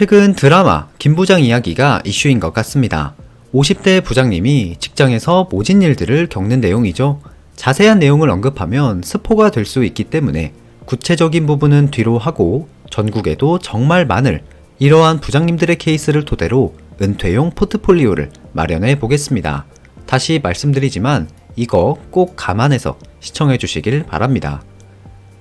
최근 드라마 김 부장 이야기가 이슈인 것 같습니다. 50대 부장님이 직장에서 모진 일들을 겪는 내용이죠. 자세한 내용을 언급하면 스포가 될 수 있기 때문에 구체적인 부분은 뒤로 하고 전국에도 정말 많을 이러한 부장님들의 케이스를 토대로 은퇴용 포트폴리오를 마련해 보겠습니다. 다시 말씀드리지만 이거 꼭 감안해서 시청해 주시길 바랍니다.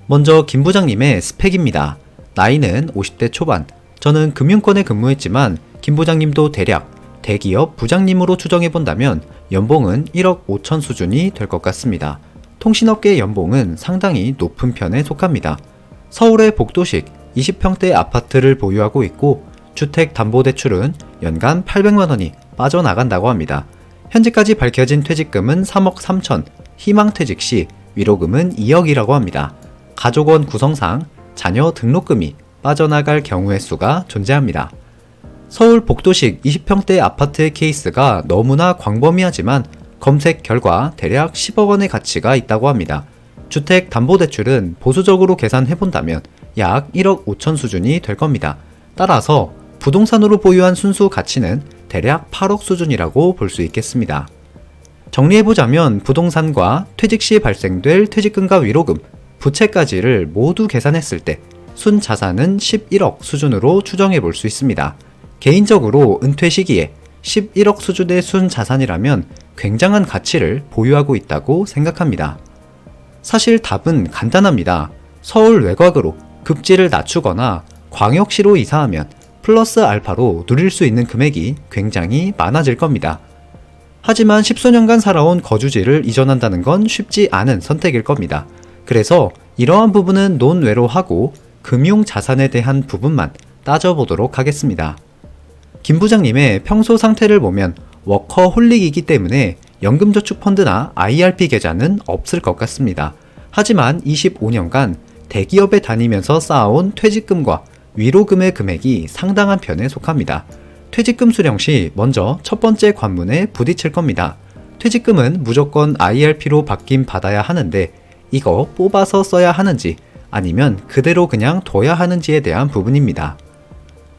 먼저 김 부장님의 스펙입니다. 나이는 50대 초반. 저는 금융권에 근무했지만 김 부장님도 대략 대기업 부장님으로 추정해 본다면 연봉은 1억 5천 수준이 될 것 같습니다. 통신업계 연봉은 상당히 높은 편에 속합니다. 서울의 복도식 20평대 아파트를 보유하고 있고 주택 담보 대출은 연간 800만 원이 빠져나간다고 합니다. 현재까지 밝혀진 퇴직금은 3억 3천, 희망 퇴직 시 위로금은 2억이라고 합니다. 가족원 구성상 자녀 등록금이 빠져나갈 경우의 수가 존재합니다. 서울 복도식 20평대 아파트의 케이스가 너무나 광범위하지만 검색 결과 대략 10억 원의 가치가 있다고 합니다. 주택 담보대출은 보수적으로 계산해 본다면 약 1억 5천 수준이 될 겁니다. 따라서 부동산으로 보유한 순수 가치는 대략 8억 수준이라고 볼 수 있겠습니다. 정리해보자면 부동산과 퇴직 시 발생될 퇴직금과 위로금, 부채까지를 모두 계산했을 때 순 자산은 11억 수준으로 추정해 볼 수 있습니다. 개인적으로 은퇴 시기에 11억 수준의 순 자산이라면 굉장한 가치를 보유하고 있다고 생각합니다. 사실 답은 간단합니다. 서울 외곽으로 급지를 낮추거나 광역시로 이사하면 플러스 알파로 누릴 수 있는 금액이 굉장히 많아질 겁니다. 하지만 십수년간 살아온 거주지를 이전한다는 건 쉽지 않은 선택일 겁니다. 그래서 이러한 부분은 논외로 하고 금융 자산에 대한 부분만 따져보도록 하겠습니다. 김 부장님의 평소 상태를 보면 워커홀릭이기 때문에 연금저축펀드나 IRP 계좌는 없을 것 같습니다. 하지만 25년간 대기업에 다니면서 쌓아온 퇴직금과 위로금의 금액이 상당한 편에 속합니다. 퇴직금 수령 시 먼저 첫 번째 관문에 부딪힐 겁니다. 퇴직금은 무조건 IRP로 바뀐 받아야 하는데 이거 뽑아서 써야 하는지 아니면 그대로 그냥 둬야 하는지에 대한 부분입니다.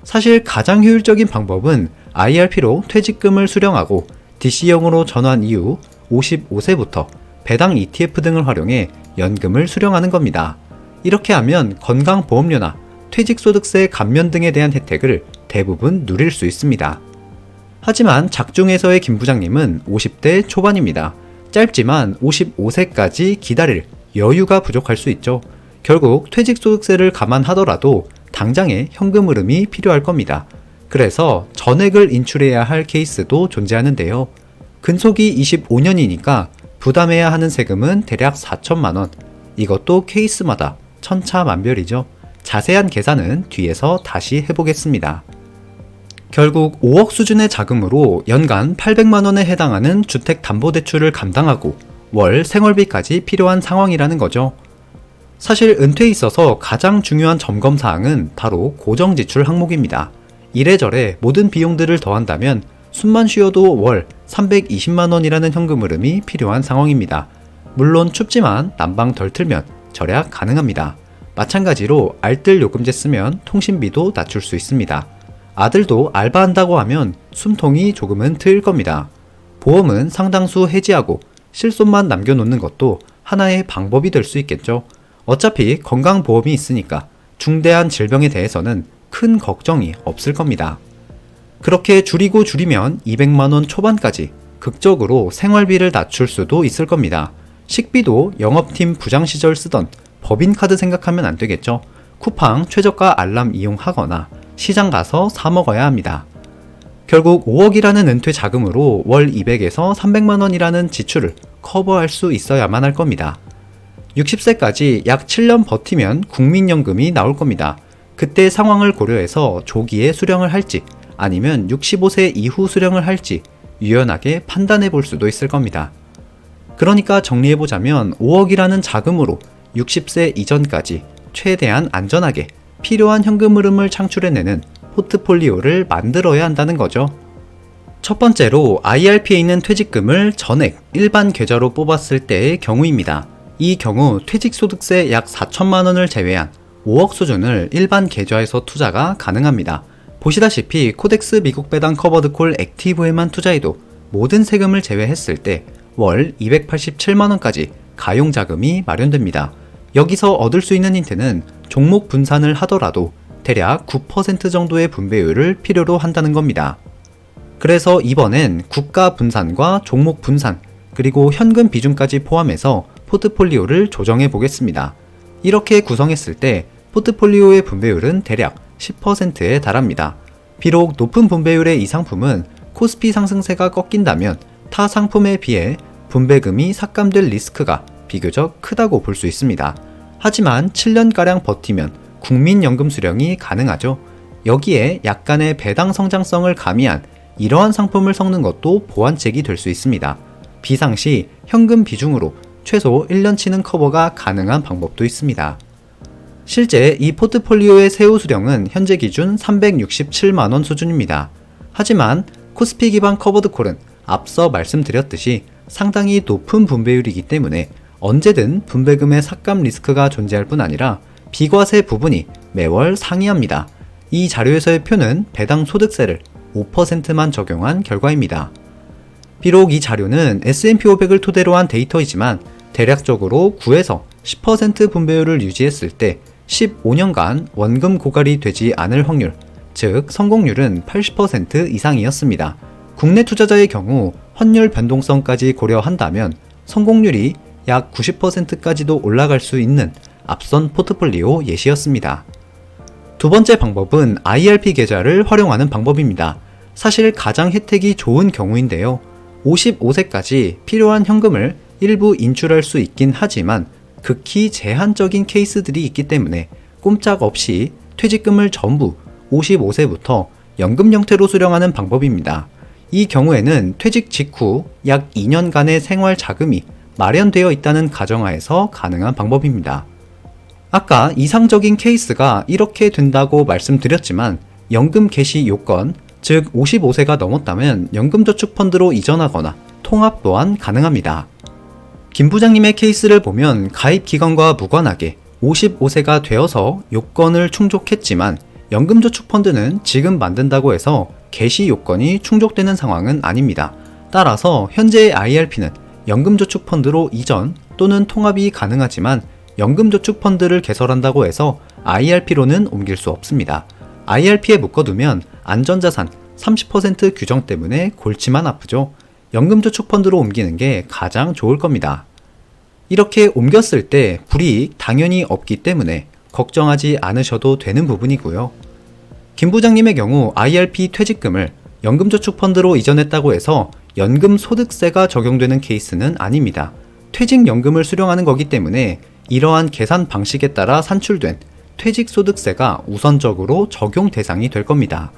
사실 가장 효율적인 방법은 IRP로 퇴직금을 수령하고 DC형으로 전환 이후 55세부터 배당 ETF 등을 활용해 연금을 수령하는 겁니다. 이렇게 하면 건강보험료나 퇴직소득세 감면 등에 대한 혜택을 대부분 누릴 수 있습니다. 하지만 작중에서의 김 부장님은 50대 초반입니다. 짧지만 55세까지 기다릴 여유가 부족할 수 있죠. 결국 퇴직소득세를 감안하더라도 당장의 현금 흐름이 필요할 겁니다. 그래서 전액을 인출해야 할 케이스도 존재하는데요. 근속이 25년이니까 부담해야 하는 세금은 대략 4천만 원. 이것도 케이스마다 천차만별이죠. 자세한 계산은 뒤에서 다시 해보겠습니다. 결국 5억 수준의 자금으로 연간 800만 원에 해당하는 주택 담보 대출을 감당하고 월 생활비까지 필요한 상황이라는 거죠. 사실 은퇴에 있어서 가장 중요한 점검 사항은 바로 고정 지출 항목입니다. 이래저래 모든 비용들을 더한다면 숨만 쉬어도 월 320만 원이라는 현금 흐름이 필요한 상황입니다. 물론 춥지만 난방 덜 틀면 절약 가능합니다. 마찬가지로 알뜰 요금제 쓰면 통신비도 낮출 수 있습니다. 아들도 알바한다고 하면 숨통이 조금은 트일 겁니다. 보험은 상당수 해지하고 실손만 남겨놓는 것도 하나의 방법이 될 수 있겠죠. 어차피 건강보험이 있으니까 중대한 질병에 대해서는 큰 걱정이 없을 겁니다. 그렇게 줄이고 줄이면 200만원 초반까지 극적으로 생활비를 낮출 수도 있을 겁니다. 식비도 영업팀 부장 시절 쓰던 법인카드 생각하면 안 되겠죠. 쿠팡 최저가 알람 이용하거나 시장 가서 사 먹어야 합니다. 결국 5억이라는 은퇴 자금으로 월 200에서 300만 원이라는 지출을 커버할 수 있어야만 할 겁니다. 60세까지 약 7년 버티면 국민연금이 나올 겁니다. 그때 상황을 고려해서 조기에 수령을 할지 아니면 65세 이후 수령을 할지 유연하게 판단해 볼 수도 있을 겁니다. 그러니까 정리해보자면 5억이라는 자금으로 60세 이전까지 최대한 안전하게 필요한 현금 흐름을 창출해내는 포트폴리오를 만들어야 한다는 거죠. 첫 번째로 IRP에 있는 퇴직금을 전액 일반 계좌로 뽑았을 때의 경우입니다. 이 경우 퇴직소득세 약 4천만 원을 제외한 5억 수준을 일반 계좌에서 투자가 가능합니다. 보시다시피 코덱스 미국 배당 커버드콜 액티브에만 투자해도 모든 세금을 제외했을 때 월 287만원까지 가용 자금이 마련됩니다. 여기서 얻을 수 있는 힌트는 종목 분산을 하더라도 대략 9% 정도의 분배율을 필요로 한다는 겁니다. 그래서 이번엔 국가 분산과 종목 분산, 그리고 현금 비중까지 포함해서 포트폴리오를 조정해 보겠습니다. 이렇게 구성했을 때 포트폴리오의 분배율은 대략 10%에 달합니다. 비록 높은 분배율의 이 상품은 코스피 상승세가 꺾인다면 타 상품에 비해 분배금이 삭감될 리스크가 비교적 크다고 볼 수 있습니다. 하지만 7년가량 버티면 국민연금 수령이 가능하죠. 여기에 약간의 배당 성장성을 가미한 이러한 상품을 섞는 것도 보완책이 될 수 있습니다. 비상시 현금 비중으로 최소 1년치는 커버가 가능한 방법도 있습니다. 실제 이 포트폴리오의 세후 수령은 현재 기준 367만원 수준입니다. 하지만 코스피 기반 커버드콜은 앞서 말씀드렸듯이 상당히 높은 분배율이기 때문에 언제든 분배금의 삭감 리스크가 존재할 뿐 아니라 비과세 부분이 매월 상이합니다. 이 자료에서의 표는 배당 소득세를 5%만 적용한 결과입니다. 비록 이 자료는 S&P 500을 토대로 한 데이터이지만 대략적으로 9에서 10% 분배율을 유지했을 때 15년간 원금 고갈이 되지 않을 확률, 즉 성공률은 80% 이상이었습니다. 국내 투자자의 경우 환율 변동성까지 고려한다면 성공률이 약 90%까지도 올라갈 수 있는 앞선 포트폴리오 예시였습니다. 두 번째 방법은 IRP 계좌를 활용하는 방법입니다. 사실 가장 혜택이 좋은 경우인데요. 55세까지 필요한 현금을 일부 인출할 수 있긴 하지만 극히 제한적인 케이스들이 있기 때문에 꼼짝없이 퇴직금을 전부 55세부터 연금 형태로 수령하는 방법입니다. 이 경우에는 퇴직 직후 약 2년간의 생활 자금이 마련되어 있다는 가정하에서 가능한 방법입니다. 아까 이상적인 케이스가 이렇게 된다고 말씀드렸지만 연금 개시 요건, 즉 55세가 넘었다면 연금저축펀드로 이전하거나 통합 또한 가능합니다. 김 부장님의 케이스를 보면 가입 기간과 무관하게 55세가 되어서 요건을 충족했지만 연금저축펀드는 지금 만든다고 해서 개시 요건이 충족되는 상황은 아닙니다. 따라서 현재의 IRP는 연금저축펀드로 이전 또는 통합이 가능하지만 연금저축펀드를 개설한다고 해서 IRP로는 옮길 수 없습니다. IRP에 묶어두면 안전자산 30% 규정 때문에 골치만 아프죠. 연금저축펀드로 옮기는 게 가장 좋을 겁니다. 이렇게 옮겼을 때 불이익 당연히 없기 때문에 걱정하지 않으셔도 되는 부분이고요. 김 부장님의 경우 IRP 퇴직금을 연금저축펀드로 이전했다고 해서 연금소득세가 적용되는 케이스는 아닙니다. 퇴직연금을 수령하는 거기 때문에 이러한 계산 방식에 따라 산출된 퇴직소득세가 우선적으로 적용 대상이 될 겁니다.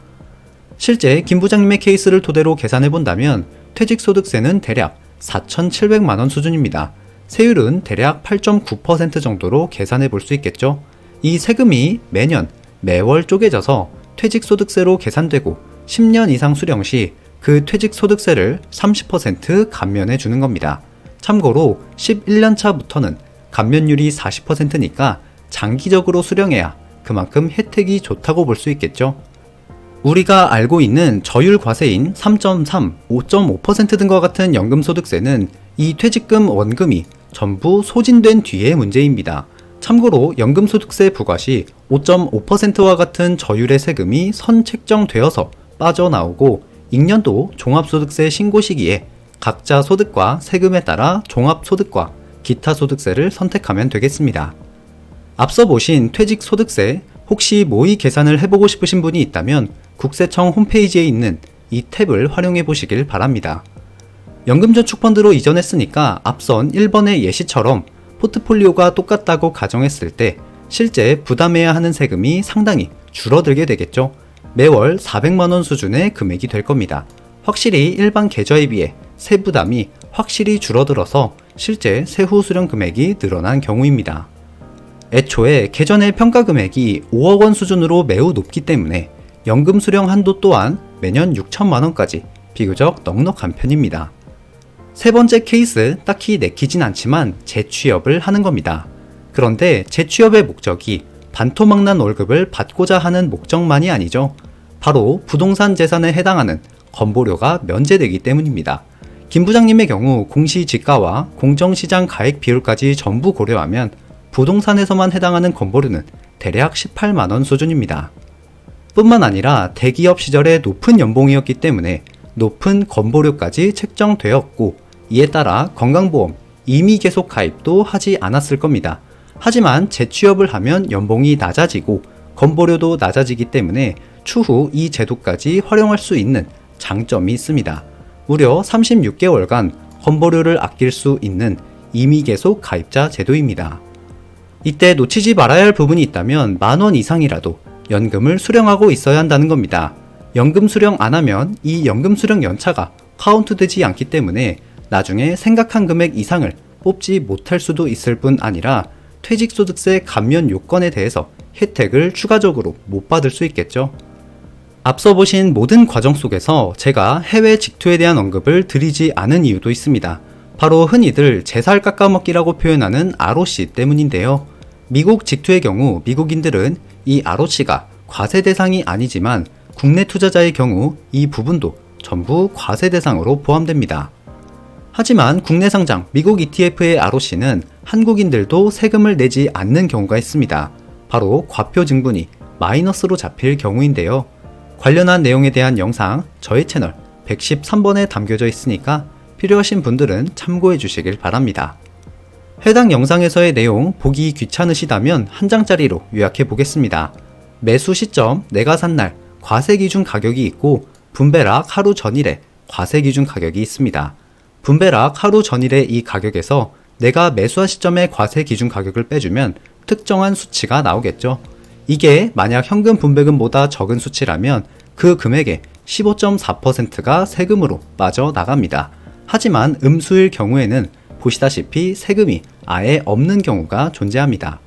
실제 김 부장님의 케이스를 토대로 계산해 본다면 퇴직소득세는 대략 4,700만 원 수준입니다. 세율은 대략 8.9% 정도로 계산해 볼 수 있겠죠. 이 세금이 매년 매월 쪼개져서 퇴직소득세로 계산되고 10년 이상 수령 시 그 퇴직소득세를 30% 감면해 주는 겁니다. 참고로 11년 차부터는 감면율이 40%니까 장기적으로 수령해야 그만큼 혜택이 좋다고 볼 수 있겠죠. 우리가 알고 있는 저율 과세인 3.3, 5.5% 등과 같은 연금소득세는 이 퇴직금 원금이 전부 소진된 뒤의 문제입니다. 참고로 연금소득세 부과 시 5.5%와 같은 저율의 세금이 선 책정되어서 빠져나오고 익년도 종합소득세 신고 시기에 각자 소득과 세금에 따라 종합소득과 기타 소득세를 선택하면 되겠습니다. 앞서 보신 퇴직소득세 혹시 모의 계산을 해보고 싶으신 분이 있다면 국세청 홈페이지에 있는 이 탭을 활용해 보시길 바랍니다. 연금저축펀드로 이전했으니까 앞선 1번의 예시처럼 포트폴리오가 똑같다고 가정했을 때 실제 부담해야 하는 세금이 상당히 줄어들게 되겠죠. 매월 400만원 수준의 금액이 될 겁니다. 확실히 일반 계좌에 비해 세부담이 확실히 줄어들어서 실제 세후 수령 금액이 늘어난 경우입니다. 애초에 개전의 평가 금액이 5억 원 수준으로 매우 높기 때문에 연금 수령 한도 또한 매년 6천만 원까지 비교적 넉넉한 편입니다. 세 번째 케이스 딱히 내키진 않지만 재취업을 하는 겁니다. 그런데 재취업의 목적이 반토막난 월급을 받고자 하는 목적만이 아니죠. 바로 부동산 재산에 해당하는 건보료가 면제되기 때문입니다. 김 부장님의 경우 공시지가와 공정시장 가액 비율까지 전부 고려하면 부동산에서만 해당하는 건보료는 대략 18만원 수준입니다. 뿐만 아니라 대기업 시절에 높은 연봉이었기 때문에 높은 건보료까지 책정되었고 이에 따라 건강보험 이미 계속 가입도 하지 않았을 겁니다. 하지만 재취업을 하면 연봉이 낮아지고 건보료도 낮아지기 때문에 추후 이 제도까지 활용할 수 있는 장점이 있습니다. 무려 36개월간 건보료를 아낄 수 있는 이미 계속 가입자 제도입니다. 이때 놓치지 말아야 할 부분이 있다면 만 원 이상이라도 연금을 수령하고 있어야 한다는 겁니다. 연금 수령 안 하면 이 연금 수령 연차가 카운트 되지 않기 때문에 나중에 생각한 금액 이상을 뽑지 못할 수도 있을 뿐 아니라 퇴직소득세 감면 요건에 대해서 혜택을 추가적으로 못 받을 수 있겠죠. 앞서 보신 모든 과정 속에서 제가 해외 직투에 대한 언급을 드리지 않은 이유도 있습니다. 바로 흔히들 제살 깎아먹기라고 표현하는 ROC 때문인데요. 미국 직투의 경우 미국인들은 이 ROC가 과세 대상이 아니지만 국내 투자자의 경우 이 부분도 전부 과세 대상으로 포함됩니다. 하지만 국내 상장 미국 ETF의 ROC는 한국인들도 세금을 내지 않는 경우가 있습니다. 바로 과표 증분이 마이너스로 잡힐 경우인데요. 관련한 내용에 대한 영상 저희 채널 113번에 담겨져 있으니까 필요하신 분들은 참고해 주시길 바랍니다. 해당 영상에서의 내용 보기 귀찮으시다면 한 장짜리로 요약해 보겠습니다. 매수 시점, 내가 산 날, 과세 기준 가격이 있고 분배락 하루 전일에 과세 기준 가격이 있습니다. 분배락 하루 전일의 이 가격에서 내가 매수한 시점의 과세 기준 가격을 빼주면 특정한 수치가 나오겠죠. 이게 만약 현금 분배금보다 적은 수치라면 그 금액의 15.4%가 세금으로 빠져나갑니다. 하지만 음수일 경우에는 보시다시피 세금이 아예 없는 경우가 존재합니다.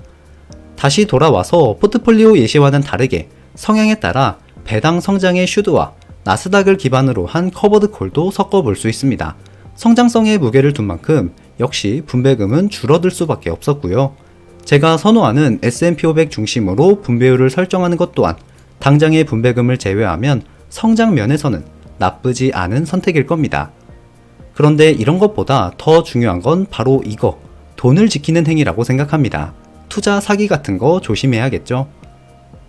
다시 돌아와서 포트폴리오 예시와는 다르게 성향에 따라 배당 성장의 슈드와 나스닥을 기반으로 한 커버드 콜도 섞어 볼 수 있습니다. 성장성의 무게를 둔 만큼 역시 분배금은 줄어들 수밖에 없었고요. 제가 선호하는 S&P 500 중심으로 분배율을 설정하는 것 또한 당장의 분배금을 제외하면 성장 면에서는 나쁘지 않은 선택일 겁니다. 그런데 이런 것보다 더 중요한 건 바로 이거. 돈을 지키는 행위라고 생각합니다. 투자 사기 같은 거 조심해야겠죠.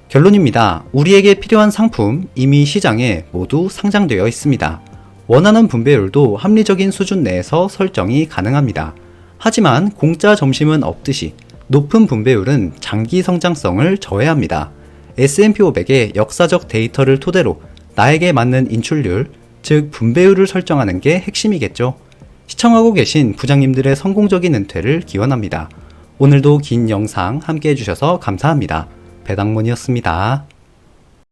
결론입니다. 우리에게 필요한 상품 이미 시장에 모두 상장되어 있습니다. 원하는 분배율도 합리적인 수준 내에서 설정이 가능합니다. 하지만 공짜 점심은 없듯이 높은 분배율은 장기 성장성을 저해합니다. S&P 500의 역사적 데이터를 토대로 나에게 맞는 인출률, 즉 분배율을 설정하는 게 핵심이겠죠. 시청하고 계신 부장님들의 성공적인 은퇴를 기원합니다. 오늘도 긴 영상 함께 해주셔서 감사합니다. 배당문이었습니다.